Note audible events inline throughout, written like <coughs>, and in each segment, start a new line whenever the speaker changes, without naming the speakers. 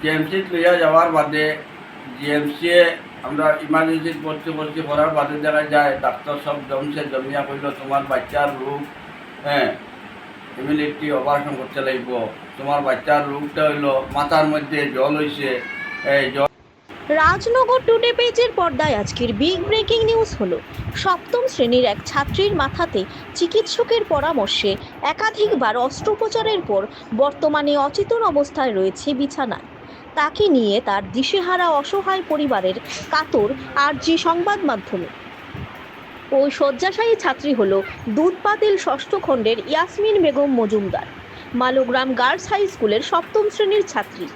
GMC লইয়া যাওয়ার বাদে জিএমসিয়ে আমরা ইমার্জেন্সি ভর্তি ভর্তি করার বাদে দেখা যায় ডাক্তার সব জমছে, জমিয়া কইল তোমার বাচ্চার রোগ হ্যাঁ ইমিউনিটি অপারেশন করতে লাগব, তোমার বাচ্চার রোগটা হইল মাথার মধ্যে জল হইছে, এই জল
রাজনগর টুডে পেজের পর্দায় আজকের বিগ ব্রেকিং নিউজ হলো, সপ্তম শ্রেণির এক ছাত্রীর মাথাতে চিকিৎসকের পরামর্শে একাধিকবার অস্ত্রোপচারের পর বর্তমানে অচেতন অবস্থায় রয়েছে বিছানায়। তাকে নিয়ে তার দিশেহারা অসহায় পরিবারের কাতর আর যে সংবাদ মাধ্যমে। ওই শয্যাশায়ী ছাত্রী হলো দুধপাতিল ষষ্ঠ খণ্ডের ইয়াসমিন বেগম মজুমদার, মালোগ্রাম গার্লস হাই স্কুলের সপ্তম শ্রেণির ছাত্রী।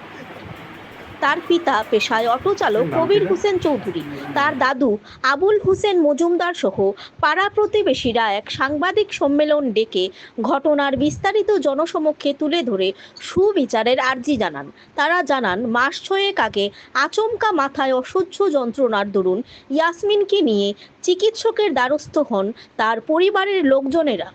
তার পিতা পেশায় অটো চালক কবির হোসেন চৌধুরী। তার দাদু আবুল হোসেন মজুমদার সহ পাড়া প্রতিবেশীরা এক সাংবাদিক সম্মেলন ডেকে ঘটনার বিস্তারিত জনসমক্ষে তুলে ধরে সুবিচারের আর্জি জানান। তারা জানান মাস ছয়েক আগে আচমকা মাথায় অসহ্য যন্ত্রণার দরুন ইয়াসমিনকে নিয়ে চিকিৎসকের দ্বারস্থ হন তার পরিবারের লোকজনেরা।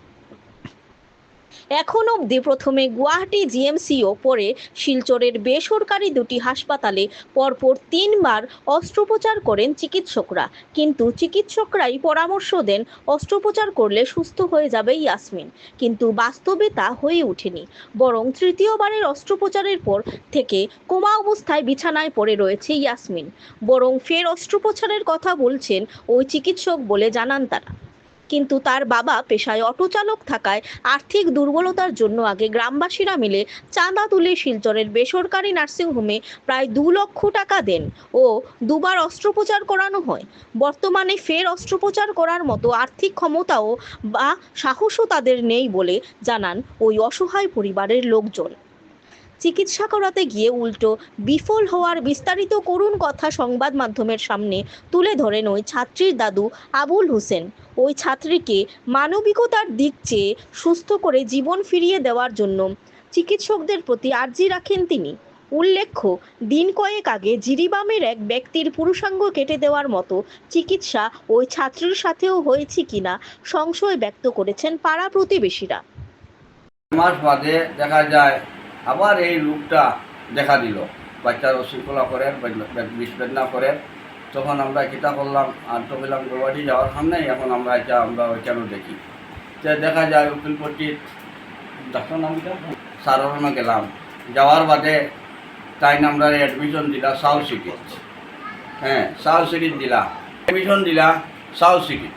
এখন অবধি প্রথমে গুয়াহাটি জিএমসিও পরে শিলচরের বেসরকারি দুটি হাসপাতালে পরপর তিনবার অস্ত্রোপচার করেন চিকিৎসকরা। কিন্তু চিকিৎসকরাই পরামর্শ দেন, অস্ত্রোপচার করলে সুস্থ হয়ে যাবে ইয়াসমিন। কিন্তু বাস্তবে তা হয়ে ওঠেনি। বরং তৃতীয়বারের অস্ত্রোপচারের পর থেকে কোমা অবস্থায় বিছানায় পড়ে রয়েছে ইয়াসমিন। বরং ফের অস্ত্রোপচারের কথা বলছেন ওই চিকিৎসক বলে জানান তারা। কিন্তু তার বাবা পেশায় অটো চালক থাকায় আর্থিক দুর্বলতার জন্য আগে গ্রামবাসীরা মিলে চাঁদা তুলে শিলচরের বেসরকারি নার্সিংহোমে প্রায় দু লক্ষ টাকা দেন ও দুবার অস্ত্রোপচার করানো হয়। বর্তমানে ফের অস্ত্রোপচার করার মতো আর্থিক ক্ষমতাও বা সাহসও তাদের নেই বলে জানান ওই অসহায় পরিবারের লোকজন। চিকিৎসা করাতে গিয়ে উল্টো বিফল হওয়ার বিস্তারিত করুণ কথা সংবাদ মাধ্যমের সামনে তুলে ধরেন ওই ছাত্রীর দাদু আবুল হোসেন। ওই ছাত্রীকে মানবিকতার দিক চেয়ে সুস্থ করে জীবন ফিরিয়ে দেওয়ার জন্য চিকিৎসকদের প্রতি আর্জি রাখেন তিনি। উল্লেখ্য, দিন কয়েক আগে জিরিবামের এক ব্যক্তির পুরুষাঙ্গ কেটে দেওয়ার মতো চিকিৎসা ওই ছাত্রীর সাথেও হয়েছে কিনা সংশয় ব্যক্ত করেছেন পাড়া প্রতিবেশীরা।
মাস বাদে দেখা যায় আবার এই রোগটা দেখা দিল। বাচ্চার অশৃঙ্খলা করেন বিষ করেন। তখন আমরা কিতা করলাম আর তো বললাম গৌহাটি যাওয়ার সামনেই এখন আমরা এটা আমরা কেন দেখি। তো দেখা যায় উকিলপট্টির ডাক্তার নামটা সারণা গেলাম। যাওয়ার বাদে তাই আমরা অ্যাডমিশন দিলা সাউথ সিটি হ্যাঁ সাউথ সিটির দিলা। অ্যাডমিশন দিলা সাউথ সিটি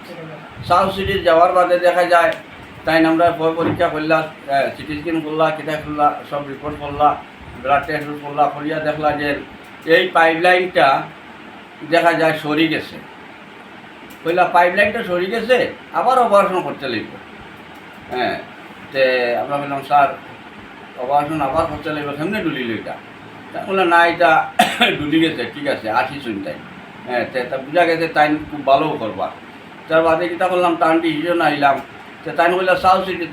সাউথ সিটি যাওয়ার বাদে দেখা যায় তাই আমরা পয় পরীক্ষা করলা সিটি স্ক্যান করলা কিতা করলা, সব রিপোর্ট করলা ব্লাড টেস্ট করলা, করিয়া দেখলা যে এই পাইপলাইনটা দেখা যায় সরি গেছে। কইলা পাইপলাইনটা সরি গেছে, আবার অপারেশন করতে লাগবে। হ্যাঁ তে আমরা বললাম, স্যার অপারেশন আবার করতে লাগবে, কেমনে ডুলিল এটা? তা বললাম না, এটা <coughs> ডুলি গেছে, ঠিক আছে, আসি শুন তাই হ্যাঁ তে বুঝা গেছে, তাই খুব ভালো করবা। তার বাদে কিতা করলাম, টান ডিসিশন আইলাম তাই বলল সাউথ সিটি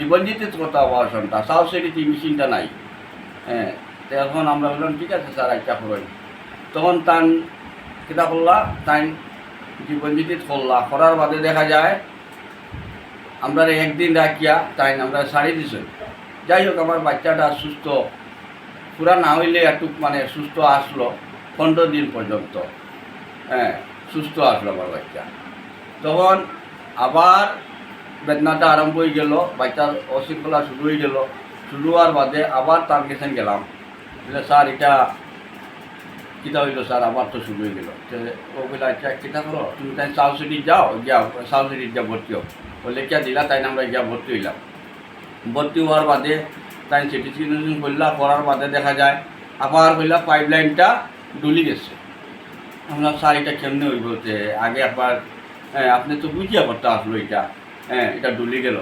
জীবন জিতে কথা অপারেশনটা সাউথ সিটিতে মেশিনটা নাই। হ্যাঁ তো এখন আমরা বললাম, ঠিক আছে স্যার একটা করই তখন তান, কিতা করলা? তাই জীবন জিতে করলা। করার বাদে দেখা যায়, আমরা একদিন রাখিয়া তাই আমরা সারি দিছ। যাই হোক, আমার বাচ্চাটা সুস্থ। পুরা না হইলে একটু মানে সুস্থ আসলো, পনেরো দিন পর্যন্ত। হ্যাঁ সুস্থ আসলো আমার বাচ্চা। তখন আবার বেদনাটা আরম্ভ হয়ে গেল, বাচ্চার অশৃঙ্খলা শুরু হয়ে গেল। শুরু হওয়ার বাদে আবার তার কাছে গেলাম স্যার, এটা কিতা হইল, স্যার? আবার তো শুরু হয়ে গেল। ও বলে আচ্ছা কিতা করো? তুমি তাই সাউথ সিটি যাও যাও সাউথ সিটি যা ভর্তি হোক বলে কে দিলা, তাই আমরা গিয়া ভর্তি হইলাম। ভর্তি হওয়ার বাদে তাই সিটি স্ক্যান করলা, করার বাদে দেখা যায়, আবার হইলা পাইপ লাইনটা ডুলি গেছে। আমরা, স্যার, এটা কেমনে হইব? আগে একবার আপনি তো বুঝিয়া করতে আসলো এটা। হ্যাঁ এটা ডুলি গেল।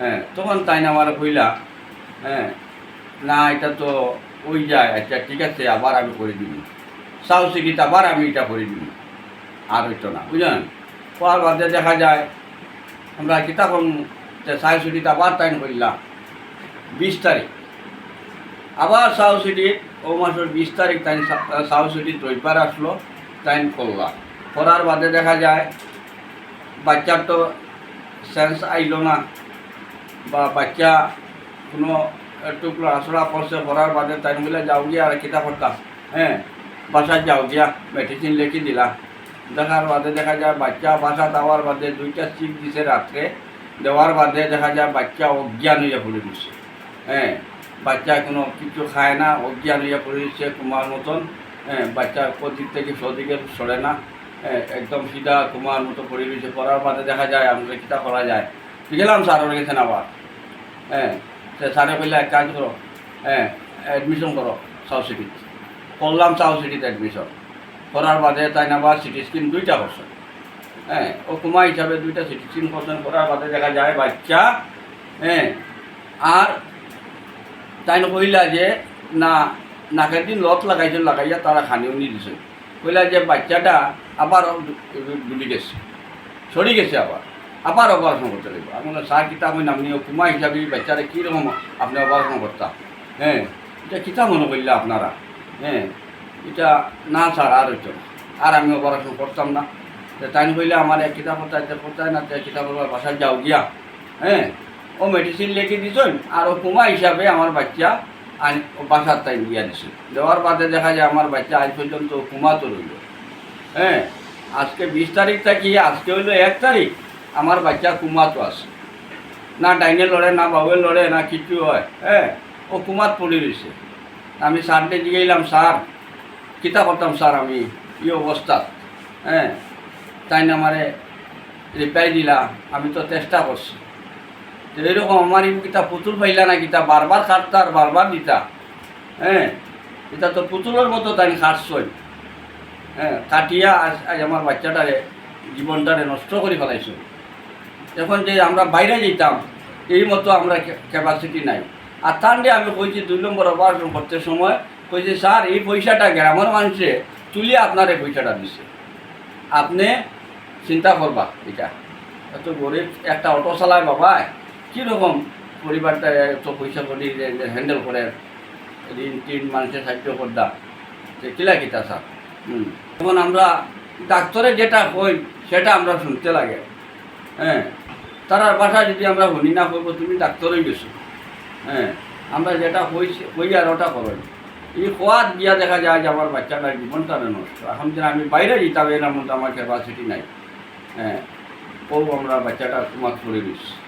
হ্যাঁ তখন তাই না আমার কইলা হ্যাঁ না, এটা তো ওই যায় আচ্ছা ঠিক আছে, আবার আমি করে দিবি। সাউথ সিটিতে আবার আমি এটা করে দিবি। আর হইতো না, বুঝলেন? পর বাদে দেখা যায়, আমরা কিতা করুন সাউথ সিটিতে আবার তাইন করলাম বিশ তারিখ। আবার সাউথ সিটির ও মাসের বিশ তারিখ তাই সাউথ সিটির রবিবার আসলো তাইন করলাম করার বাদে দেখা যায়, বাচ্চার তো সেন্স আইল না বা বাচ্চা কোনো একটু আসরা করছে পড়ার বাদে তাই বলে যাও গিয়া আর কিতা করতাম হ্যাঁ বাসায় যাও গিয়া মেডিসিন লিখে দিলাম দেখার বাদে দেখা যায় বাচ্চা বাসা দেওয়ার বাদে দুইটা চিপ দিছে রাত্রে দেওয়ার বাদে দেখা যায় বাচ্চা অজ্ঞান হইয়া পড়ে দিচ্ছে হ্যাঁ বাচ্চা কোনো কিছু খায় না অজ্ঞান হইয়া পড়ে দিচ্ছে কুমার মতন। হ্যাঁ বাচ্চা দিক থেকে সদিকে সরে না। একদম সিধা কুমার মতো দিচ্ছে পড়ার বাদে দেখা যায়, আমাদের কিতা করা যায়। গেলাম স্যার ওর গেছেন আবার হ্যাঁ স্যারে বললে এক কাজ করো হ্যাঁ অ্যাডমিশন করো সাউথ সিটিতে করলাম সাউথ সিটিতে অ্যাডমিশন করার বাদে তাই না বা সিটি স্ক্রিন দুইটা করছে। হ্যাঁ ও কুমা হিসাবে দুইটা সিটি স্ক্রিন করছেন করার বাদে দেখা যায় বাচ্চা হ্যাঁ আর তাই না কইলা যে না, নাকের দিন লত লাগাইছে লাগাইয়া তারা খানিও নি দিছে। কইলা যে বাচ্চাটা আবার ডুলি গেছে। সরি গেছে আবার। আবার অপারেশন করতে লাগবে। আমি স্যার, কিতাব হইন আপনি কুমা হিসাবে বাচ্চারা কীরকম আপনি অপারেশন করতাম হ্যাঁ এটা কিতা মনে করলে আপনারা? হ্যাঁ এটা না স্যার, আর না। আর আমি অপারেশন করতাম না। তাই কইলে, আমার এক কিতাব পড়তে পড়তে না কিতাব বাসায় যাও গিয়া। হ্যাঁ ও মেডিসিন লিখে দিছেন, আর ও কুমা হিসাবে আমার বাচ্চা বাসার তাই দিয়া দিছে দেওয়ার বাদে দেখা যায় আমার বাচ্চা আজ পর্যন্ত কুমা তো রইল। হ্যাঁ আজকে বিশ তারিখ থাকি, আজকে হইল এক তারিখ, আমার বাচ্চা কুমা তো আছে না ডাইনে লড়ে, না বাবুয়ে লড়ে, না কিছু হয় হ্যাঁ ও কুমাত পড়ে রয়েছে। আমি স্যারকে জিগাইলাম স্যার, কিতা করতাম স্যার আমি? এই অবস্থা? হ্যাঁ তাই না আমারে রিপ্লাই দিলা, আমি তো চেষ্টা করছি। এরকম আমার কিতা পুতুল পাইলা না কিতা বারবার খাটতা আর বারবার দিতা। হ্যাঁ? এটা তো পুতুলের মতো তাই খাটছই। হ্যাঁ কাটিয়া আজ আজ আমার বাচ্চাটারে জীবনটারে নষ্ট করে ফেলাইছো। এখন যে আমরা বাইরে যেতাম, এই মতো আমরা ক্যাপাসিটি নাই। আর তার আমি কইছি দুই নম্বর অপারেশন করতে সময় কইছি স্যার, এই পয়সাটা গ্রামের মানুষে তুলিয়ে আপনার এই পয়সাটা দিছে। আপনি চিন্তা করবা এটা। এত গরিব একটা অটো চালায় বাবা কীরকম পরিবারটা এত পয়সা করি হ্যান্ডেল করে ঋণ টিন মানুষের সাহায্য করদা? যে কিলা কিতা স্যার? হুম। এখন আমরা ডাক্তারে যেটা কই, সেটা আমরা শুনতে লাগে। হ্যাঁ। তারার বাসা যদি আমরা শুনি না করব তুমি ডাক্তারই গেছো। হ্যাঁ। আমরা যেটা কইছি হই আর ওটা করো এই খোয়াদ গিয়া দেখা যায় যে আমার বাচ্চাটার জীবনটা নষ্ট। এখন যেন আমি বাইরে যেতাম, এর মধ্যে আমার ক্যাপাসিটি নাই। হ্যাঁ। ও আমরা বাচ্চাটা তোমার করে দিচ্ছি।